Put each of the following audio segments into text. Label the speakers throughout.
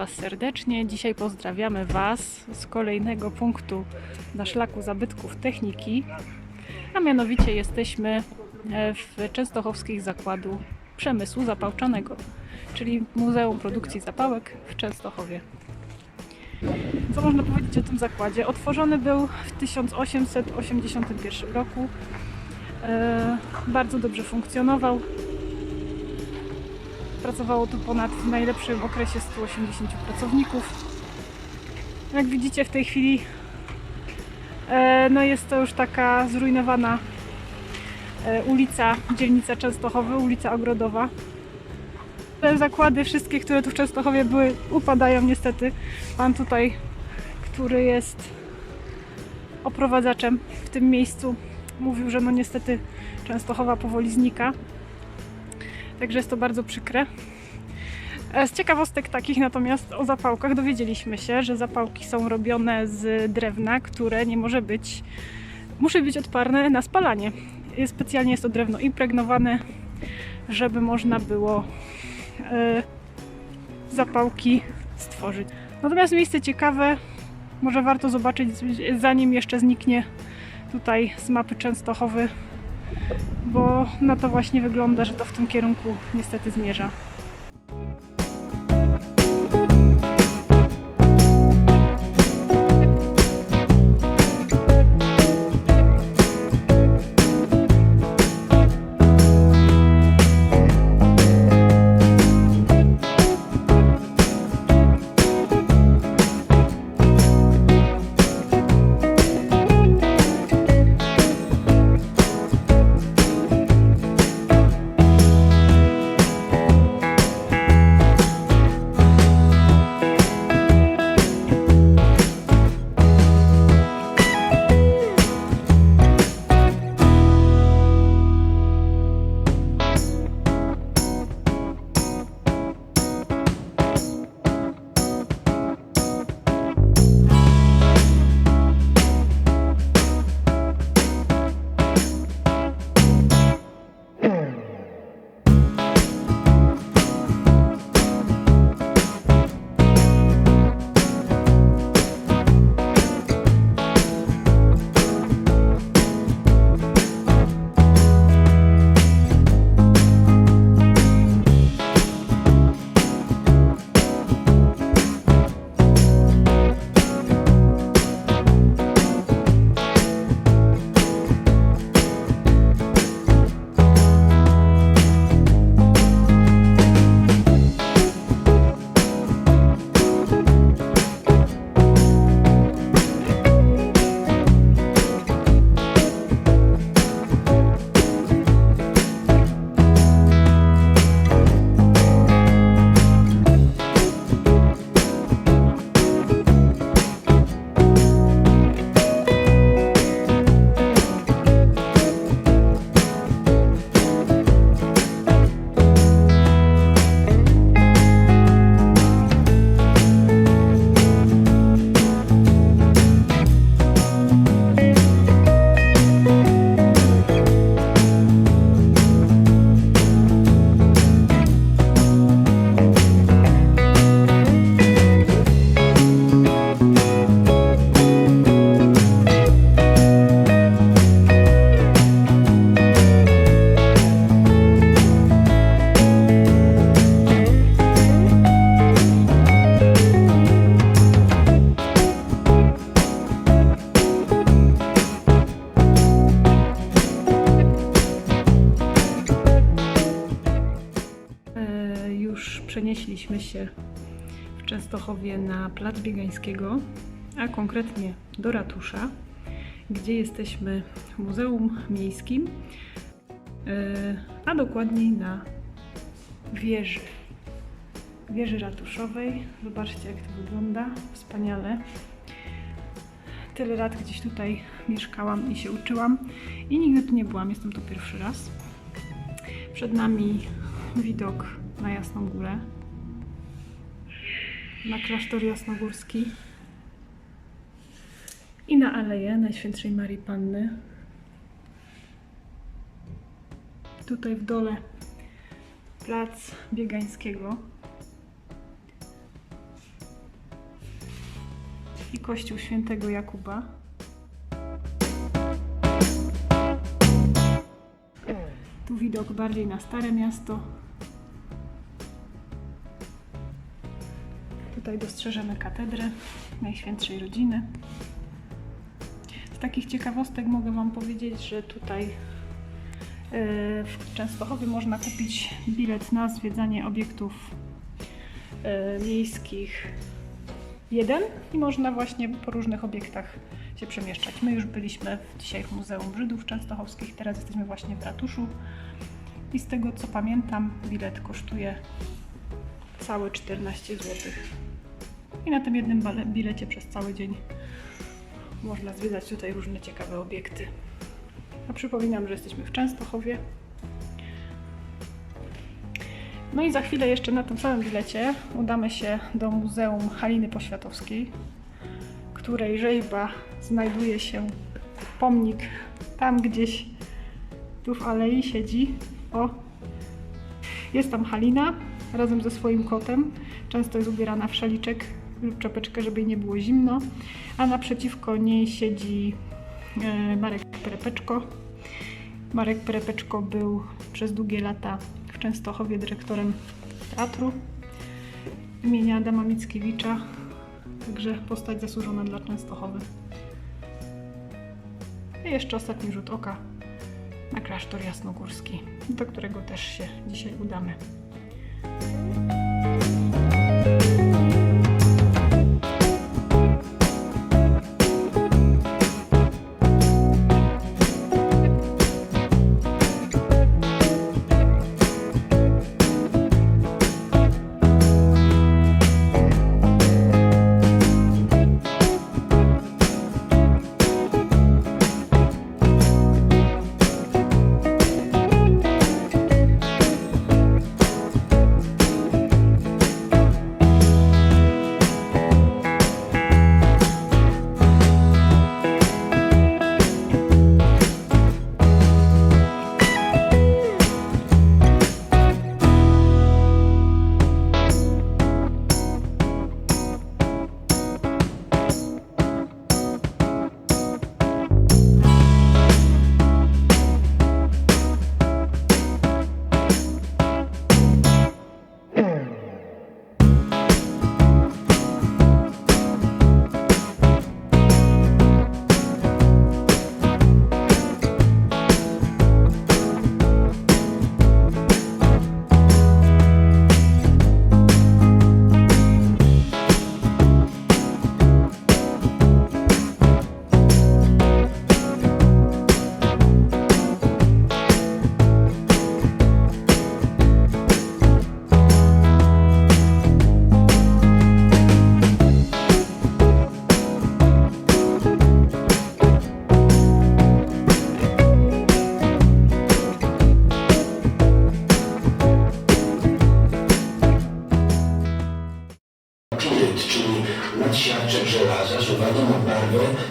Speaker 1: Was serdecznie. Dzisiaj pozdrawiamy Was z kolejnego punktu na szlaku zabytków techniki. A mianowicie jesteśmy e, w Częstochowskich Zakładu Przemysłu Zapałczanego, czyli Muzeum Produkcji Zapałek w Częstochowie. Co można powiedzieć o tym zakładzie? Otworzony był w 1881 roku. E, bardzo dobrze funkcjonował. Pracowało tu ponad w najlepszym okresie 180 pracowników. Jak widzicie w tej chwili e, no jest to już taka zrujnowana e, ulica, dzielnica Częstochowy, ulica Ogrodowa. Te zakłady wszystkie, które tu w Częstochowie były, upadają niestety. Pan tutaj, który jest oprowadzaczem w tym miejscu, mówił, że no niestety Częstochowa powoli znika. Także jest to bardzo przykre. E, Z ciekawostek takich natomiast o zapałkach dowiedzieliśmy się, że zapałki są robione z drewna, które nie może być, musi być odparne na spalanie. Jest- Specjalnie jest to drewno impregnowane, żeby można było e, zapałki stworzyć. Natomiast miejsce ciekawe, może warto zobaczyć zanim jeszcze zniknie tutaj z mapy Częstochowy, bo na to właśnie wygląda, że to w tym kierunku niestety zmierza. Częstochowie na Plac Biegańskiego, a konkretnie do ratusza, gdzie jesteśmy w Muzeum Miejskim, e, a dokładniej na wieży. Wieży ratuszowej. Zobaczcie, jak to wygląda. Wspaniale. Tyle lat gdzieś tutaj mieszkałam i się uczyłam i nigdy tu nie byłam. Jestem tu pierwszy raz. Przed nami widok na Jasną Górę, na klasztor jasnogórski i na Aleję Najświętszej Marii Panny. Tutaj w dole plac Biegańskiego. i kościół świętego Jakuba. Tu widok bardziej na Stare Miasto. Tutaj dostrzeżemy katedrę Najświętszej Rodziny. Z takich ciekawostek mogę Wam powiedzieć, że tutaj e, w Częstochowie można kupić bilet na zwiedzanie obiektów e, miejskich jeden i można właśnie po różnych obiektach się przemieszczać. My już byliśmy dzisiaj w Muzeum Żydów Częstochowskich, teraz jesteśmy właśnie w ratuszu i z tego co pamiętam bilet kosztuje całe 14 zł. I na tym jednym bilecie przez cały dzień można zwiedzać tutaj różne ciekawe obiekty. A przypominam, że jesteśmy w Częstochowie. No i za chwilę jeszcze na tym samym bilecie udamy się do Muzeum Haliny Poświatowskiej, której rzeźba znajduje się pomnik tam gdzieś tu w alei siedzi. O, jest tam Halina razem ze swoim kotem. Często jest ubierana w szaliczek lub czapeczkę, żeby nie było zimno. A naprzeciwko niej siedzi e, Marek Perepeczko. Marek Perepeczko był przez długie lata w Częstochowie dyrektorem teatru imienia Adama Mickiewicza. Także postać zasłużona dla Częstochowy. I jeszcze ostatni rzut oka na klasztor jasnogórski, do którego też się dzisiaj udamy.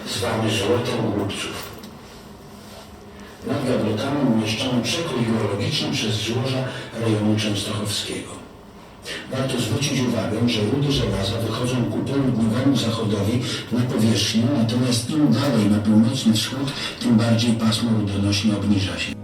Speaker 2: Zwany złotem głupców. Nad gablotami umieszczono przekrój geologiczny przez złoża rejonu częstochowskiego. Warto zwrócić uwagę, że rudy żelaza wychodzą ku południowemu zachodowi na powierzchnię, natomiast im dalej na północny wschód, tym bardziej pasmo rudonośne obniża się.